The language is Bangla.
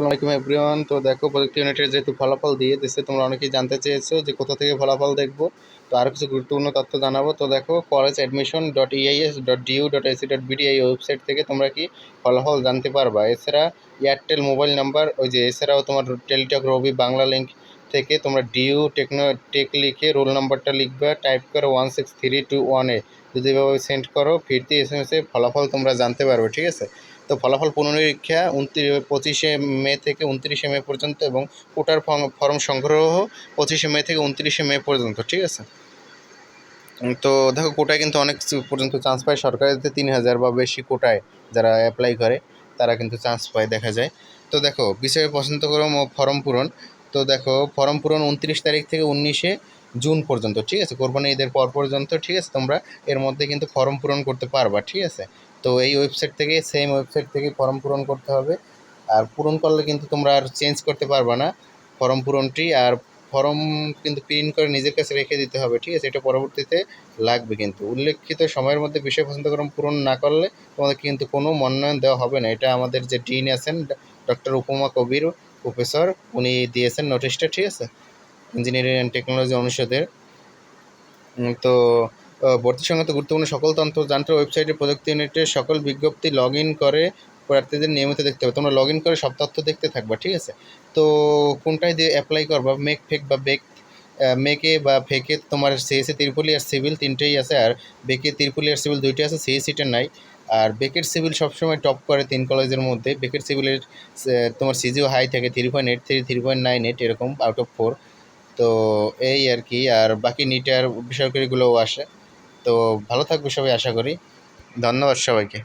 আসসালামু আলাইকুম এভরিওয়ান তো দেখো প্রযুক্তি ইউনিটের যেহেতু ফলাফল দিয়ে দিচ্ছে তোমরা অনেকেই জানতে চেয়েছো যে কোথা থেকে ফলাফল দেখব। তো আরও কিছু গুরুত্বপূর্ণ তথ্য জানাব। তো দেখো college admission dot EIS dot DU dot AC dot BD এই ওয়েবসাইট থেকে তোমরা কি ফলাফল জানতে পারবা। এছাড়া এয়ারটেল মোবাইল নাম্বার ওই যে, এছাড়াও তোমার টেলিটক রবি বাংলা লিঙ্ক থেকে তোমরা ডিউ টেকনো, টেক লিখে রোল নাম্বারটা লিখবে, টাইপ করে ওয়ান সিক্স থ্রি টু ওয়ানে যদি এভাবে সেন্ড করো, ফিরতি এস এম এসে ফলাফল তোমরা জানতে পারবে, ঠিক আছে? তো ফলাফল পুনরীক্ষা উনত্রিশ, পঁচিশে মে থেকে উনত্রিশে মে পর্যন্ত এবং কোটার ফর্ম- ফর্ম সংগ্রহ পঁচিশে মে থেকে উনত্রিশে মে পর্যন্ত, ঠিক আছে? তো দেখো কোটায় কিন্তু অনেক পর্যন্ত চান্স পায়। সরকারিতে তিন হাজার বা বেশি কোটায় যারা অ্যাপ্লাই করে, তারা কিন্তু চান্স পায়, দেখা যায়। তো দেখো, বিষয়ে পছন্দ করো ফর্ম পূরণ। তো দেখো, ফর্ম পূরণ উনত্রিশ তারিখ থেকে উনিশে জুন পর্যন্ত, ঠিক আছে? কোরবানি ঈদের পর পর্যন্ত, ঠিক আছে? তোমরা এর মধ্যে কিন্তু ফর্ম পূরণ করতে পারবা, ঠিক আছে? তো এই ওয়েবসাইট থেকে সেম ওয়েবসাইট থেকে ফর্ম পূরণ করতে হবে। আর পূরণ করলে কিন্তু তোমরা আর চেঞ্জ করতে পারবা না ফর্ম পূরণটি। আর ফর্ম কিন্তু প্রিন্ট করে নিজের কাছে রেখে দিতে হবে, ঠিক আছে? এটা পরবর্তীতে লাগবে কিন্তু। উল্লেখিত সময়ের মধ্যে বিষয় পছন্দক্রম পূরণ না করলে তোমাদের কিন্তু কোনো মনোনয়ন দেওয়া হবে না। এটা আমাদের যে ডিন আছেন ডক্টর উপমা কবির প্রফেসর, উনি দিয়েছেন নোটিশটা ঠিক আছে? ইঞ্জিনিয়ারিং অ্যান্ড টেকনোলজি অনুষদের। তো ভর্তি সংক্রান্ত গুরুত্বপূর্ণ সকল তন্ত্র যন্ত্র ওয়েবসাইটে প্রযুক্তি ইউনিটের সকল বিজ্ঞপ্তি লগ ইন করে প্রার্থীদের নিয়মিত দেখতে হবে। তোমরা লগ ইন করে সব তথ্য দেখতে থাকবা, ঠিক আছে? তো, কোনটায় দিয়ে অ্যাপ্লাই করবা? মেক ফেক বা বেক মেকে বা ফেকে তোমার সিএসসি তিরপুলি আর সিভিল তিনটেই আছে, আর বেকে তিরপুলি আর সিভিল দুইটাই আছে সিএসসিটা নাই। আর বেকেট সিভিল সবসময় টপ করে তিন কলেজের মধ্যে। বেকেট সিভিলের তোমার সিজিও হাই থাকে three point eight, three three point nine eight, এরকম আউট অফ ফোর তো এই আর কি, আর বাকি নিটার বেসরকারিগুলোও আসে। তো ভালো থাকবে সবাই, আশা করি। ধন্যবাদ সবাইকে।